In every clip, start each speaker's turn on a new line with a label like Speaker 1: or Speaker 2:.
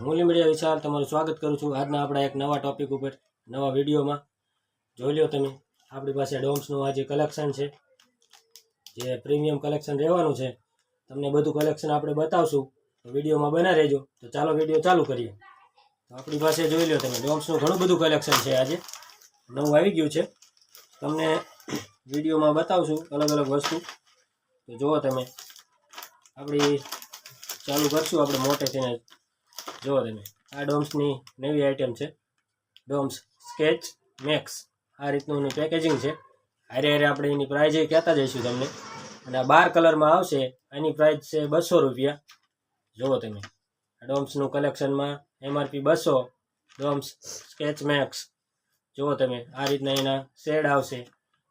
Speaker 1: હું લીમડિયા વિશાલ તમારું સ્વાગત કરું છું આજના આપણા એક નવા ટોપિક ઉપર, નવા વિડીયોમાં. જોઈ લો તમે, આપણી પાસે ડોમ્સનું આજે કલેક્શન છે, જે પ્રીમિયમ કલેક્શન રહેવાનું છે. તમને બધું કલેક્શન આપણે બતાવશું વિડીયોમાં બના રહેજો. તો ચાલો વીડિયો ચાલુ કરીએ. તો આપણી પાસે જોઈ લો તમે, ડોમ્સનું ઘણું બધું કલેક્શન છે આજે. નવું આવી ગયું છે. તમને વિડીયોમાં બતાવશું અલગ અલગ વસ્તુ. તો જુઓ તમે, આપણી ચાલુ કરશું આપણે મોટેથી ને જુઓ તમે, આ ડોમ્સની નવી આઈટમ છે. Doms sketch max. આ રીતનું એનું પેકેજિંગ છે. હારે હારે આપણે એની પ્રાઇઝ કહેતા જઈશું તમને. અને આ બાર કલરમાં આવશે, એની પ્રાઇસ છે બસો રૂપિયા. જુઓ તમે, આ ડોમ્સનું કલેક્શનમાં એમઆરપી બસો, ડોમ્સ સ્કેચ મેક્સ. જુઓ તમે, આ રીતના એના શેડ આવશે.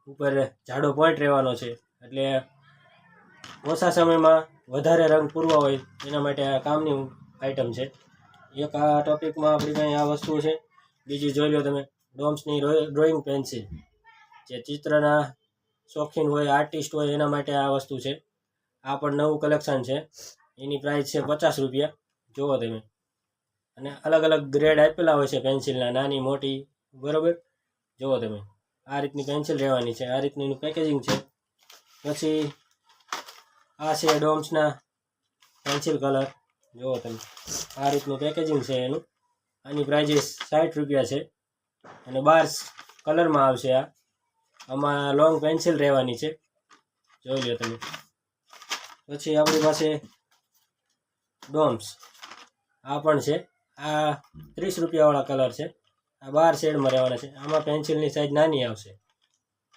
Speaker 1: ઉપર જાડો પોઈન્ટ રહેવાનો છે. એટલે ઓછા સમયમાં વધારે રંગ પૂરવા હોય, એના માટે આ કામની આઈટમ છે. એક આ ટોપિકમાં આપણી પાસે આ વસ્તુ છે. બીજી જોઈ લો તમે, ડોમ્સની ડ્રોઈંગ પેન્સિલ. જે ચિત્રના શોખીન હોય, આર્ટિસ્ટ હોય, એના માટે આ વસ્તુ છે. આ પણ નવું કલેક્શન છે. એની પ્રાઇસ છે પચાસ રૂપિયા. જુઓ તમે. અને અલગ અલગ ગ્રેડ આપેલા હોય છે પેન્સિલના, નાની, મોટી, બરાબર? જુઓ તમે. આ રીતની પેન્સિલ રહેવાની છે. આ રીતનું પેકેજિંગ છે. પછી આ છે ડોમ્સના પેન્સિલ કલર જુઓ તમે, આ રીતનું પેકેજિંગ છે એનું. આની પ્રાઇઝીસ સાઠ રૂપિયા છે. અને બાર કલરમાં આવશે આ. આમાં લોંગ પેન્સિલ રહેવાની છે. જોઈ લો તમે. પછી આપણી પાસે ડોમ્સ આ પણ છે. આ ત્રીસ રૂપિયાવાળા કલર છે. આ બાર શેડમાં રહેવાના છે. આમાં પેન્સિલની સાઇઝ નાની આવશે.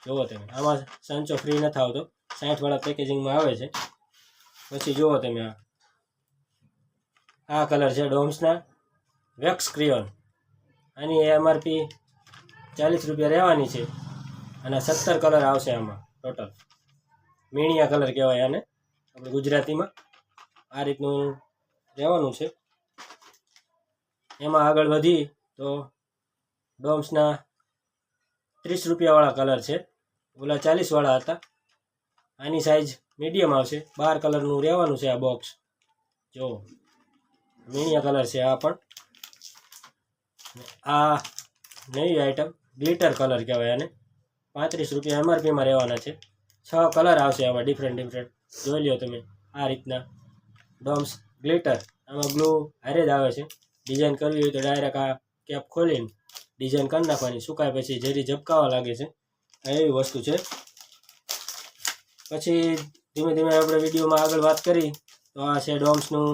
Speaker 1: જુઓ તમે. આમાં સંચો ફ્રી નથી આવતો. સાઠવાળા પેકેજિંગમાં આવે છે. પછી જુઓ તમે આ. આ કલર છે ડોમ્સના. વેક્સ ક્રિયોન. આની એમઆરપી ચાલીસ રૂપિયા રહેવાની છે. અને સત્તર કલર આવશે આમાં, ટોટલ. મીણિયા કલર કહેવાય આને, આપણે ગુજરાતીમાં. આ રીતનું રહેવાનું છે. એમાં આગળ વધી તો ડોમ્સના ત્રીસ રૂપિયાવાળા કલર છે. ઓલા ચાલીસવાળા હતા. આની સાઇઝ મીડિયમ આવશે. બાર કલરનું રહેવાનું છે આ બોક્સ. જો. મીણિયા કલર છે આ પણ. આ નવી આઈટમ ગ્લિટર કલર કહેવાય આને. પાંત્રીસ રૂપિયા એમઆરપીમાં રહેવાના છે. છ કલર આવશે આમાં ડિફરન્ટ ડિફરન્ટ જોઈ લ્યો તમે, આ રીતના. ડોમ્સ ગ્લિટર આમાં બ્લુ હારે જ આવે છે. ડિઝાઇન કરવી હોય તો ડાયરેક્ટ આ કેપ ખોલીને ડિઝાઇન કરી નાખવાની. સુકાય પછી જેરી ઝબકાવા લાગે છે. એવી વસ્તુ છે. પછી ધીમે ધીમે આપણે વિડીયોમાં આગળ વાત કરી. તો આ છે ડોમ્સનું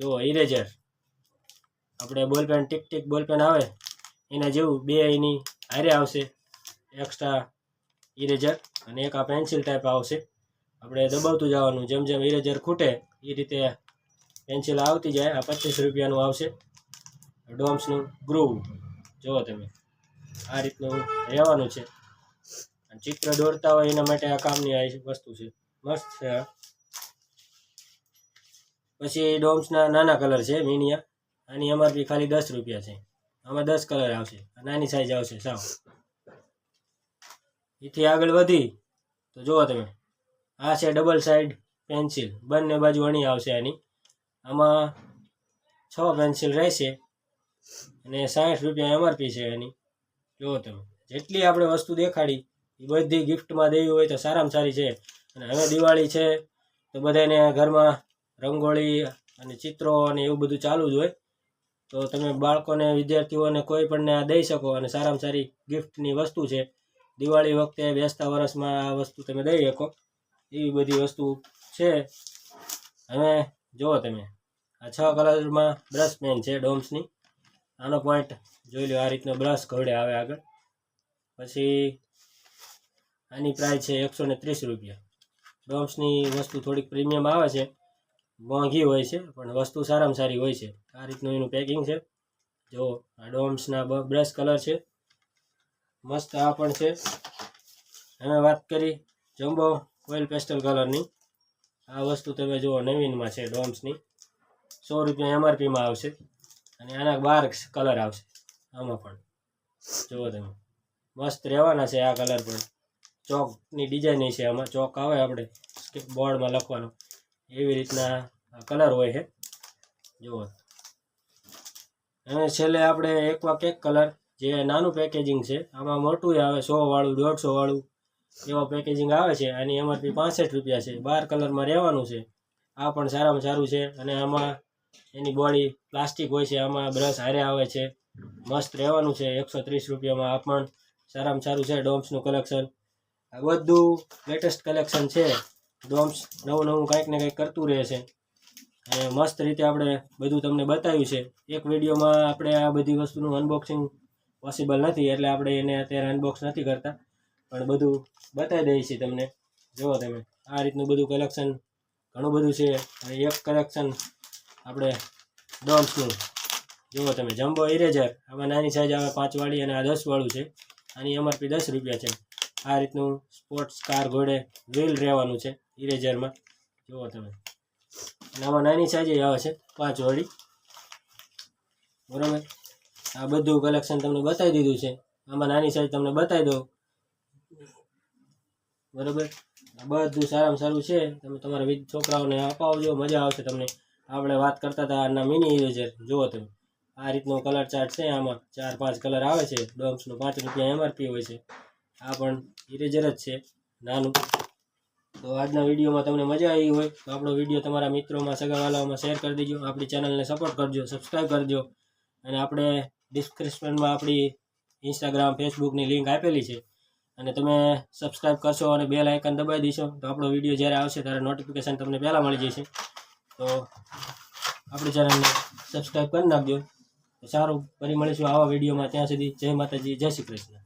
Speaker 1: જુઓ ઇરેઝર આપણે બોલપેન ટીક ટીક બોલપેન આવે, એના જેવું બે એની હારે આવશે. એક્સ્ટ્રા ઇરેઝર અને એક આ પેન્સિલ ટાઈપ આવશે. આપણે દબાવતું જવાનું, જેમ જેમ ઇરેઝર ખૂટે એ રીતે પેન્સિલ આવતી જાય, આ પચીસ રૂપિયાનું આવશે. ડોમ્સનું ગ્રુવ જુઓ તમે, આ રીતનું રહેવાનું છે. ચિત્ર દોરતા હોય એના માટે આ કામની આ વસ્તુ છે. મસ્ત છે પછી ડોમ્સના નાના કલર છે મીનિયા આની એમઆરપી ખાલી દસ રૂપિયા છે. આમાં દસ કલર આવશે. નાની સાઈઝ આવશે, સાવ. એથી આગળ વધી. તો જુઓ તમે. આ છે ડબલ સાઈડ પેન્સિલ બંને બાજુ અણી આવશે આની. આમાં છ પેન્સિલ રહેશે અને સાઠ રૂપિયા એમઆરપી છે એની જુઓ તમે. જેટલી આપણે વસ્તુ દેખાડી, એ બધી ગિફ્ટમાં દેવી હોય તો સારામાં સારી છે. અને હવે દિવાળી છે, તો બધાને ઘરમાં રંગોળી અને ચિત્રો અને એવું બધું ચાલુ જ હોય. તો તમે બાળકોને, વિદ્યાર્થીઓને કોઈ પણ આ દઈ શકો અને સારામાં સારી ગિફ્ટની વસ્તુ છે. દિવાળી વખતે, બેસતા વર્ષમાં આ વસ્તુ તમે દઈ શકો. એવી બધી વસ્તુ છે. હવે જુઓ તમે, આ છ કલરમાં બ્રશ પેન છે ડોમ્સની. આનો પોઈન્ટ જોઈ લો, આ રીતનો બ્રશ ઘોડે આવે આગળ. પછી આની પ્રાઇસ છે એકસો ને ત્રીસ રૂપિયા. ડોમ્સની વસ્તુ થોડીક પ્રીમિયમ આવે છે. મોંઘી હોય છે, પણ વસ્તુ સારામાં સારી હોય છે. આ રીતનું એનું પેકિંગ છે. જો આ ડોમ્સના બ્રશ કલર છે. મસ્ત આ પણ છે. હવે વાત કરી જમ્બો ઓઇલ પેસ્ટલ કલરની આ વસ્તુ તમે જુઓ, નવીનમાં છે ડોમ્સની સો રૂપિયા એમઆરપીમાં આવશે અને આના બાર કલર આવશે. આમાં પણ. જુઓ તમે. મસ્ત રહેવાના છે આ કલર પણ. ચોકની ડિઝાઇન છે આમાં. ચોક આવે આપણે બોર્ડમાં લખવાનો. એવી રીતના કલર હોય છે. જુઓ. અને છેલ્લે આપણે એકવા કેક કલર, જે નાનું પેકેજિંગ છે, આમાં મોટું આવે સો વાળું દોઢસો વાળું એવા પેકેજિંગ આવે છે, આની એમઆરપી પાસઠ રૂપિયા છે. બાર કલરમાં રહેવાનું છે. આ પણ સારામાં સારું છે અને આમાં એની બોડી પ્લાસ્ટિક હોય છે, આમાં બ્રશ હારે આવે છે. મસ્ત રહેવાનું છે, એકસો ત્રીસ રૂપિયામાં આ પણ સારામાં સારું છે, ડોમ્સનું કલેક્શન. આ બધું લેટેસ્ટ કલેક્શન છે. ડોમ્સ નવું નવું કંઈક ને કંઈક કરતું રહે છે. અને મસ્ત રીતે આપણે બધું તમને બતાવ્યું છે. એક વિડીયોમાં આપણે આ બધી વસ્તુનું અનબોક્સિંગ પોસિબલ નથી, એટલે આપણે એને અત્યારે અનબોક્સ નથી કરતા. પણ બધું બતાવી દઈએ છીએ તમને. જુઓ તમે, આ રીતનું બધું કલેક્શન ઘણું બધું છે. અને એક કલેક્શન આપણે ડોમ્સનું જુઓ તમે જમ્બો ઇરેઝર આમાં નાની સાઈઝ આવે પાંચવાળી અને આ દસવાળું છે. આની એમઆરપી દસ રૂપિયા છે. આ રીતનું સ્પોર્ટ્સ કાર ઘોડે વ્હીલ રહેવાનું છે ઇરેઝરમાં જુઓ તમે. આમાં નાની સાઈજે આવે છે, પાંચ વાળી બરાબર? આ બધું કલેક્શન તમને બતાવી દીધું છે. આમાં નાની સાઈઝ તમને બતાવી દઉં. બરાબર? આ બધું સારામાં સારું છે. તમે તમારા છોકરાઓને અપાવજો, મજા આવશે તમને. આપણે વાત કરતા હતા આના મિની ઇરેઝર જુઓ તમે. આ રીતનો કલર ચાર્ટ છે આમાં. ચાર પાંચ કલર આવે છે. ડોમ્સનું પાંચ રૂપિયા એમઆરપી હોય છે. આ પણ ઇરેઝર જ છે, નાનું. તો આજના વિડીયોમાં તમને મજા આવી હોય તો આપણો વીડિયો તમારા મિત્રોમાં સગાવાલાઓમાં શેર કરી દેજો. આપણી ચેનલને સપોર્ટ કરજો સબસ્ક્રાઈબ કરજો. અને આપણે ડિસ્ક્રિપ્શનમાં આપણી ઇન્સ્ટાગ્રામ, ફેસબુકની લિંક આપેલી છે. અને તમે સબસ્ક્રાઈબ કરશો અને બેલ આઇકન દબાવી દેશો, તો આપણો વીડિયો જ્યારે આવશે ત્યારે નોટિફિકેશન તમને પહેલાં મળી જશે. તો આપણી ચેનલને સબસ્ક્રાઈબ કરી નાખજો. સારું, ફરી મળીશું આવા વિડીયોમાં. ત્યાં સુધી જય માતાજી, જય શ્રી કૃષ્ણ.